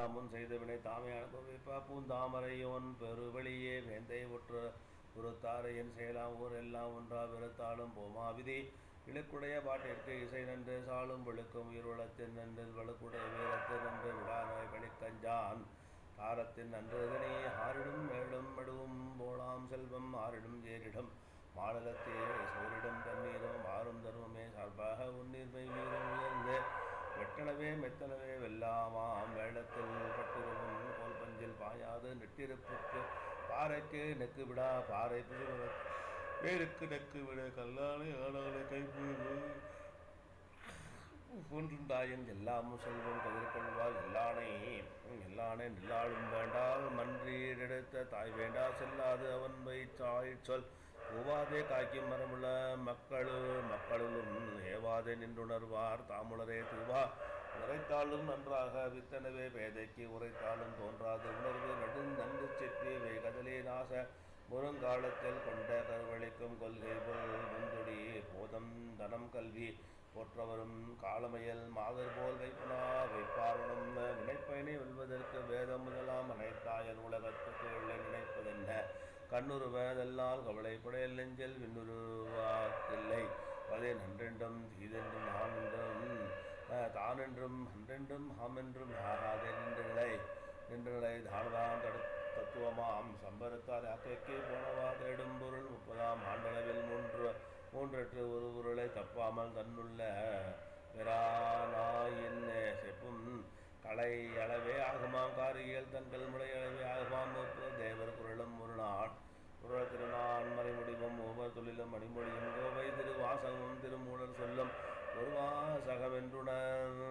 தாமுன் செய்தவினை தாமே அனுபவிப்பா பூந்தாமரையோன் பெருவெளியே வேந்தை ஒற்று. பொறுத்தாரை என் செயலாம் ஊர் எல்லாம் ஒன்றா வெறுத்தாலும் போமாவிதி இழுக்குடைய பாட்டிற்கு இசை நன்று சாலும் வெளுக்கும் உயிர்வளத்தின் நன்று வழுக்குடைய வீரத்தின் நன்று விழாநோய் வெளிக்கஞ்சான் தாரத்தின் நன்றுதனே ஆறிடும் மேலும் மடுவும் போலாம் செல்வம் ஆறிடும் ஏறிடும். மாநிலத்தே பாயாது நெட்டிருப்புக்கு பாறைக்கு நெக்கு விடா பாறை புசுவ வேருக்கு நெக்கு விட கல்லாலை ஆளாலை கைப்பு ஒன்றுண்டாயின் எல்லாமும் செல்வம் கதிர்கொள்வாள் எல்லானை எல்லானை நில்லாளும் வேண்டால் மன்றீரெடுத்த தாய் வேண்டா செல்லாது அவன் வைச்சாய் சொல். உவாதே காய்க்கும் மரமுள்ள மக்களு மக்களும் ஏவாதே நின்றுணர்வார் தாமுளரே தூவா. உரைத்தாலும் நன்றாக வித்தனவே பேதைக்கு உரைத்தாலும் தோன்றாது உணர்வு நடு நன்று முருங்காலத்தில் கொண்ட கருவழிக்கும் கொள்கை பொருள் வந்துடி. போதம் தனம் கல்வி போற்றவரும் காலமையல் மாதர் போல் வைப்பனா வைப்பாரனும் நினைப்பயனை வெல்வதற்கு வேதம் முதலாம் அனைத்தாயன் உலகத்துக்கு உள்ள நினைப்பதென்ன? கண்ணுருவதெல்லாம் கவலைப்படையல் நெஞ்சல் விண்ணுருவாக்கில்லை அதே நன்றென்றும் தீதென்றும் நான் என்றும் தானென்றும் அன்றென்றும் ஹாம் என்றும் ஆகாதே நின்றுகளை நின்றுகளை தாழ்வான் தடு சம்பரத்தார் அக்கைக்கு போனவா தேடும் பொருள் முப்பதாம் ஆண்டளவில் மூன்று மூன்றற்று ஒரு பொருளை தப்பாமல் தன்னுள்ள பிரானாயின் செப்பும் கலை அளவே ஆகுமாம். காரிகள் தங்கள் முறை அளவே ஆகுமாம். தேவர் குரலும் ஒரு நாள். குரல் திருநான் மறைமுடிவும் ஒவ்வொரு தொழிலும் மணிமொழியும் கோவை திருவாசகமும் திருமூலர் சொல்லும் ஒரு என்றுணர்